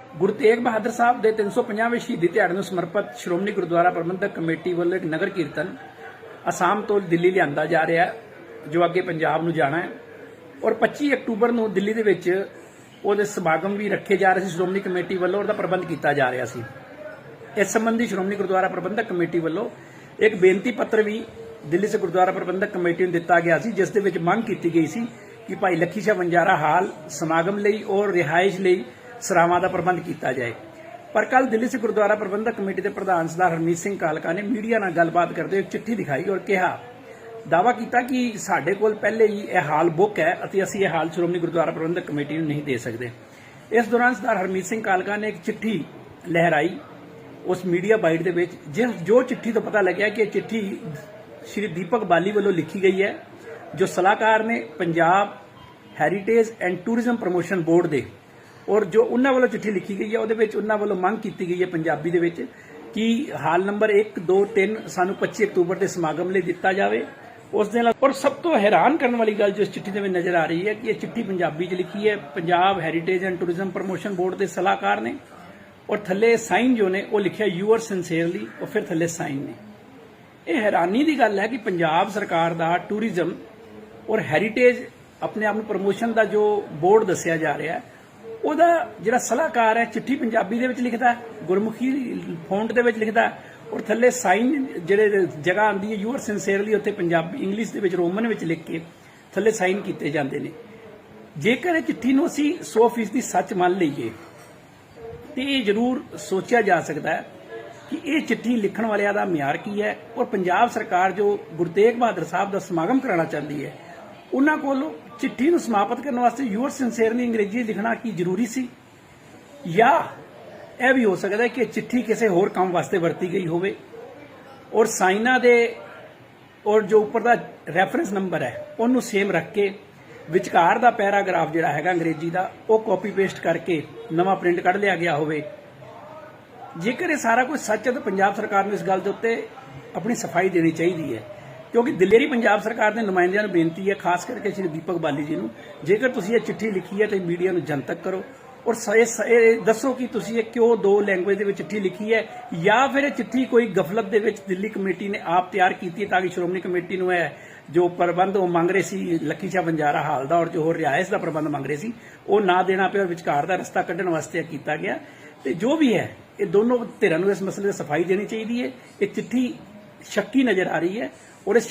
ਗੁਰੂ ਤੇਗ ਬਹਾਦਰ ਸਾਹਿਬ ਦੇ 350ਵੇਂ ਸ਼ਹੀਦੀ ਦਿਹਾੜੇ ਨੂੰ ਸਮਰਪਿਤ ਸ਼੍ਰੋਮਣੀ ਗੁਰਦੁਆਰਾ ਪ੍ਰਬੰਧਕ ਕਮੇਟੀ ਵੱਲੋਂ ਇੱਕ ਨਗਰ ਕੀਰਤਨ ਅਸਾਮ ਤੋਂ ਦਿੱਲੀ ਲਿਆਂਦਾ ਜਾ ਰਿਹਾ ਹੈ, ਜੋ ਅੱਗੇ ਪੰਜਾਬ ਨੂੰ ਜਾਣਾ ਹੈ। ਔਰ 25 ਅਕਤੂਬਰ ਨੂੰ ਦਿੱਲੀ ਦੇ ਵਿੱਚ ਉਹਦੇ ਸਮਾਗਮ ਵੀ ਰੱਖੇ ਜਾ ਰਹੇ ਸੀ, ਸ਼੍ਰੋਮਣੀ ਕਮੇਟੀ ਵੱਲੋਂ ਉਹਦਾ ਪ੍ਰਬੰਧ ਕੀਤਾ ਜਾ ਰਿਹਾ ਸੀ। ਇਸ ਸੰਬੰਧੀ ਸ਼੍ਰੋਮਣੀ ਗੁਰਦੁਆਰਾ ਪ੍ਰਬੰਧਕ ਕਮੇਟੀ ਵੱਲੋਂ ਇੱਕ ਬੇਨਤੀ ਪੱਤਰ ਵੀ ਦਿੱਲੀ ਸੇ ਗੁਰਦੁਆਰਾ ਪ੍ਰਬੰਧਕ ਕਮੇਟੀ ਨੂੰ ਦਿੱਤਾ ਗਿਆ ਸੀ, ਜਿਸ ਦੇ ਵਿੱਚ ਮੰਗ ਕੀਤੀ ਗਈ ਸੀ ਕਿ ਭਾਈ ਲੱਖੀ ਸ਼ਾਹ ਵੰਜਾਰਾ ਹਾਲ ਸਮਾਗਮ ਲਈ ਔਰ ਰਿਹਾਇਸ਼ ਲਈ ਸਰਾਵਾਂ ਦਾ ਪ੍ਰਬੰਧ ਕੀਤਾ ਜਾਏ। ਪਰ ਕੱਲ ਦਿੱਲੀ ਸਿੱਖ ਗੁਰਦੁਆਰਾ ਪ੍ਰਬੰਧਕ ਕਮੇਟੀ ਦੇ ਪ੍ਰਧਾਨ ਸਰਦਾਰ ਹਰਮੀਤ ਸਿੰਘ ਕਾਲਕਾ ਨੇ ਮੀਡੀਆ ਨਾਲ ਗੱਲਬਾਤ ਕਰਦੇ ਹੋਏ ਚਿੱਠੀ ਦਿਖਾਈ ਔਰ ਕਿਹਾ ਦਾਵਾ ਕੀਤਾ ਕਿ ਸਾਡੇ ਕੋਲ ਪਹਿਲੇ ਹੀ ਇਹ ਹਾਲ ਬੁੱਕ ਹੈ ਅਤੇ ਅਸੀਂ ਇਹ ਹਾਲ ਸ਼੍ਰੋਮਣੀ ਗੁਰਦੁਆਰਾ ਪ੍ਰਬੰਧਕ ਕਮੇਟੀ ਨੂੰ ਨਹੀਂ ਦੇ ਸਕਦੇ। ਇਸ ਦੌਰਾਨ ਸਰਦਾਰ ਹਰਮੀਤ ਸਿੰਘ ਕਾਲਕਾ ਨੇ ਇੱਕ ਚਿੱਠੀ ਲਹਿਰਾਈ। ਉਸ ਮੀਡੀਆ ਬਾਈਟ ਦੇ ਵਿੱਚ ਜਿਸ ਜੋ ਚਿੱਠੀ ਤੋਂ ਪਤਾ ਲੱਗਿਆ ਕਿ ਇਹ ਚਿੱਠੀ ਸ਼੍ਰੀ ਦੀਪਕ ਬਾਲੀ ਵੱਲੋਂ ਲਿਖੀ ਗਈ ਹੈ, ਜੋ ਸਲਾਹਕਾਰ ਨੇ Punjab heritage and tourism promotion board ਦੇ ਔਰ ਜੋ ਉਹਨਾਂ ਵੱਲੋਂ ਚਿੱਠੀ ਲਿਖੀ ਗਈ ਹੈ, ਉਹਦੇ ਵਿੱਚ ਉਹਨਾਂ ਵੱਲੋਂ ਮੰਗ ਕੀਤੀ ਗਈ ਹੈ ਪੰਜਾਬੀ ਦੇ ਵਿੱਚ ਕਿ ਹਾਲ ਨੰਬਰ 1 2 3 ਸਾਨੂੰ 25 ਅਕਤੂਬਰ ਦੇ ਸਮਾਗਮ ਲਈ ਦਿੱਤਾ ਜਾਵੇ। ਉਸ ਦੇ ਨਾਲ ਔਰ ਸਭ ਤੋਂ ਹੈਰਾਨ ਕਰਨ ਵਾਲੀ ਗੱਲ ਜੋ ਇਸ ਚਿੱਠੀ ਦੇ ਵਿੱਚ ਨਜ਼ਰ ਆ ਰਹੀ ਹੈ ਕਿ ਇਹ ਚਿੱਠੀ ਪੰਜਾਬੀ 'ਚ ਲਿਖੀ ਹੈ। Punjab heritage and tourism promotion board ਦੇ ਸਲਾਹਕਾਰ ਨੇ ਔਰ ਥੱਲੇ ਸਾਈਨ ਜੋ ਨੇ, ਉਹ ਲਿਖਿਆ ਯੂਅਰ ਸਿੰਸੀਅਰਲੀ ਔਰ ਫਿਰ ਥੱਲੇ ਸਾਈਨ ਨੇ। ਇਹ ਹੈਰਾਨੀ ਦੀ ਗੱਲ ਹੈ ਕਿ ਪੰਜਾਬ ਸਰਕਾਰ ਦਾ ਟੂਰਿਜ਼ਮ ਔਰ ਹੈਰੀਟੇਜ ਆਪਣੇ ਆਪ ਨੂੰ ਪ੍ਰਮੋਸ਼ਨ ਦਾ ਜੋ ਬੋਰਡ ਦੱਸਿਆ ਜਾ ਰਿਹਾ ਹੈ ਉਹਦਾ ਜਿਹੜਾ ਸਲਾਹਕਾਰ ਹੈ, ਚਿੱਠੀ ਪੰਜਾਬੀ ਦੇ ਵਿੱਚ ਲਿਖਦਾ ਗੁਰਮੁਖੀ ਫੌਂਟ ਦੇ ਵਿੱਚ ਲਿਖਦਾ ਔਰ ਥੱਲੇ ਸਾਈਨ ਜਿਹੜੇ ਜਗ੍ਹਾ ਆਉਂਦੀ ਹੈ, ਯੂਅਰ ਸਿੰਸੀਅਰਲੀ ਉੱਥੇ ਪੰਜਾਬੀ ਇੰਗਲਿਸ਼ ਦੇ ਵਿੱਚ ਰੋਮਨ ਵਿੱਚ ਲਿਖ ਕੇ ਥੱਲੇ ਸਾਈਨ ਕੀਤੇ ਜਾਂਦੇ ਨੇ। ਜੇਕਰ ਇਹ ਚਿੱਠੀ ਨੂੰ ਅਸੀਂ 100% ਦੀ ਸੱਚ ਮੰਨ ਲਈਏ, ਤੇ ਇਹ ਜ਼ਰੂਰ ਸੋਚਿਆ ਜਾ ਸਕਦਾ ਹੈ ਕਿ ਇਹ ਚਿੱਠੀ ਲਿਖਣ ਵਾਲਿਆਂ ਦਾ ਮਿਆਰ ਕੀ ਹੈ ਔਰ ਪੰਜਾਬ ਸਰਕਾਰ ਜੋ ਗੁਰੂ ਤੇਗ ਬਹਾਦਰ ਸਾਹਿਬ ਦਾ ਸਮਾਗਮ ਕਰਾਉਣਾ ਚਾਹੁੰਦੀ ਹੈ ਉਹਨਾਂ ਕੋਲੋਂ ਚਿੱਠੀ ਨੂੰ ਸਮਾਪਤ ਕਰਨ ਵਾਸਤੇ ਯੂਅਰ ਸਿੰਸੀਅਰਲੀ ਅੰਗਰੇਜ਼ੀ ਲਿਖਣਾ ਕੀ ਜ਼ਰੂਰੀ ਸੀ? ਜਾਂ ਇਹ ਵੀ ਹੋ ਸਕਦਾ ਕਿ ਚਿੱਠੀ ਕਿਸੇ ਹੋਰ ਕੰਮ ਵਾਸਤੇ ਵਰਤੀ ਗਈ ਹੋਵੇ ਔਰ ਸਾਈਨਾ ਦੇ ਔਰ ਜੋ ਉੱਪਰ ਦਾ ਰੈਫਰੈਂਸ ਨੰਬਰ ਹੈ, ਉਹਨੂੰ ਸੇਮ ਰੱਖ ਕੇ ਵਿਚਕਾਰ ਦਾ ਪੈਰਾਗ੍ਰਾਫ ਜਿਹੜਾ ਹੈਗਾ ਅੰਗਰੇਜ਼ੀ ਦਾ, ਉਹ ਕਾਪੀ ਪੇਸਟ ਕਰਕੇ ਨਵਾਂ ਪ੍ਰਿੰਟ ਕੱਢ ਲਿਆ ਗਿਆ ਹੋਵੇ। ਜੇਕਰ ਇਹ ਸਾਰਾ ਕੁਝ ਸੱਚ ਹੈ ਤਾਂ ਪੰਜਾਬ ਸਰਕਾਰ ਨੂੰ ਇਸ ਗੱਲ ਦੇ ਉੱਤੇ ਆਪਣੀ ਸਫ਼ਾਈ ਦੇਣੀ ਚਾਹੀਦੀ ਹੈ। ਕਿਉਂਕਿ ਦਿੱਲੀ ਪੰਜਾਬ ਸਰਕਾਰ ਦੇ ਨੁਮਾਇੰਦਿਆਂ ਨੂੰ ਬੇਨਤੀ ਹੈ, ਖਾਸ ਕਰਕੇ ਸ਼੍ਰੀ ਦੀਪਕ ਬਾਲੀ ਜੀ ਨੂੰ, ਜੇਕਰ ਤੁਸੀਂ ਇਹ ਚਿੱਠੀ ਲਿਖੀ ਹੈ ਤਾਂ ਮੀਡੀਆ ਨੂੰ ਜਨਤਕ ਕਰੋ। ਔਰ ਇਹ ਦੱਸੋ ਕਿ ਤੁਸੀਂ ਇਹ ਕਿਉਂ ਦੋ ਲੈਂਗੁਏਜ ਦੇ ਵਿੱਚ ਚਿੱਠੀ ਲਿਖੀ ਹੈ, ਜਾਂ ਫਿਰ ਇਹ ਚਿੱਠੀ ਕੋਈ ਗਫਲਤ ਦੇ ਵਿੱਚ ਦਿੱਲੀ ਕਮੇਟੀ ਨੇ ਆਪ ਤਿਆਰ ਕੀਤੀ ਹੈ ਤਾਂ ਕਿ ਸ਼੍ਰੋਮਣੀ ਕਮੇਟੀ ਨੂੰ ਇਹ ਜੋ ਪ੍ਰਬੰਧ ਉਹ ਮੰਗ ਰਹੇ ਸੀ, ਲੱਕੀ ਸ਼ਾਹ ਬੰਜਾਰਾ ਹਾਲ ਦਾ ਔਰ ਜੋ ਹੋਰ ਰਿਆਇਸ਼ ਦਾ ਪ੍ਰਬੰਧ ਮੰਗ ਰਹੇ ਸੀ, ਉਹ ਨਾ ਦੇਣਾ ਪਿਆ ਔਰ ਵਿਚਕਾਰ ਦਾ ਰਸਤਾ ਕੱਢਣ ਵਾਸਤੇ ਇਹ ਕੀਤਾ ਗਿਆ। ਤੇ ਜੋ ਵੀ ਹੈ, ਇਹ ਦੋਨੋਂ ਧਿਰਾਂ ਨੂੰ ਇਸ ਮਸਲੇ ਦੀ ਸਫ਼ਾਈ ਦੇਣੀ ਚਾਹੀਦੀ ਹੈ। ਇਹ ਚਿੱਠੀ ਸ਼ੱਕੀ ਨਜ਼ਰ ਆ ਰਹੀ ਹੈ ਔਰ ਇਸ